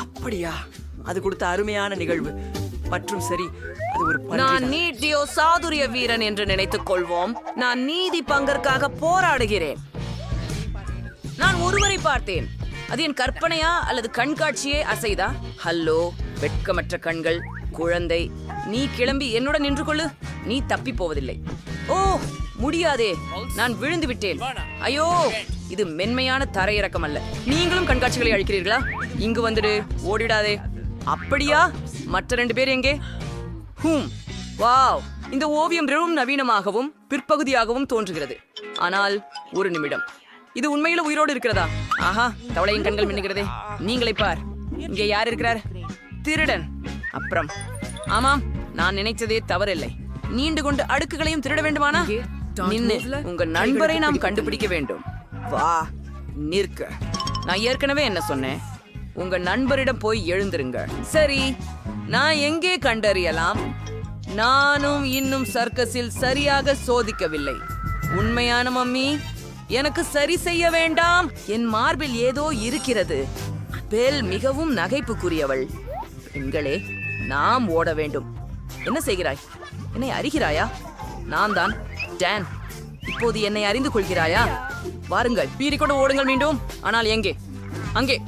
அப்படியா? அது கொடுத்த அருமையான நிகழ்வு. மற்றும் சரி அது ஒரு நான். நீட்டியோ சாதுரிய வீரன் என்று நினைத்துக் கொள்வோம். நான் நீதி பங்கற்காக போராடுகிறேன். நான் ஒருவரை பார்த்தேன். அது என் கற்பனையா அல்லது கண்காட்சியே அசைதா? ஹல்லோ வெட்கமற்ற கண்கள் குழந்தை. நீ கிளம்பி என்னுடன் நின்று கொள்ளு. நீ தப்பி போவதில்லை. ஓ முடியாதே. நான் விழுந்து விட்டேன். ஐயோ. இது மென்மையான தரையிறக்கம் அல்ல. நீங்களும் கண்காட்சிகளை அழிக்கிறீர்களா? இங்கு வந்துடு ஓடிடாதே. அப்படியா? மற்ற ரெண்டு பேர் எங்கே? ஹூம் வாவ். இந்த ஓவியம் மிகவும் நவீனமாகவும் பிற்பகுதியாகவும் தோன்றுகிறது. ஆனால் ஒரு நிமிடம். இது உண்மையில உயிரோடு இருக்கிறதா? ஆஹா தவளையின் கண்கள் மின்னுகிறதே. நீங்களே பார். இங்கே யார் இருக்கிறார்? திருடன். அப்புறம். ஆமாம் நான் நினைத்ததே தவறில்லை. நீண்டு கொண்டு அடுக்குகளையும் திருட வேண்டுமானா? உங்க நண்பரை நாம் கண்டுபிடிக்க வேண்டும். வா நிற்க. நான் ஏற்கனவே என்ன சொன்னேன்? உங்க நண்பரிடம் போய் எழுந்திருங்க. சரி நான் எங்கே கண்டறியலாம்? நானும் இன்னும் சர்க்கஸில் சரியாக சோதிக்கவில்லை. உண்மையான மம்மி எனக்கு சரி செய்ய வேண்டாம். என் மார்பில் ஏதோ இருக்கிறது. பெல் மிகவும் நகைப்புக்குரியவள். பெண்களே நாம் ஓட வேண்டும். என்ன செய்கிறாய்? என்னை அறிகிறாயா? நான் தான் டேன். இப்போது என்னை அறிந்து கொள்கிறாயா? வாருங்கள். பீறிக்கொண்டு ஓடுங்கள் மீண்டும். ஆனால் எங்கே? அங்கே.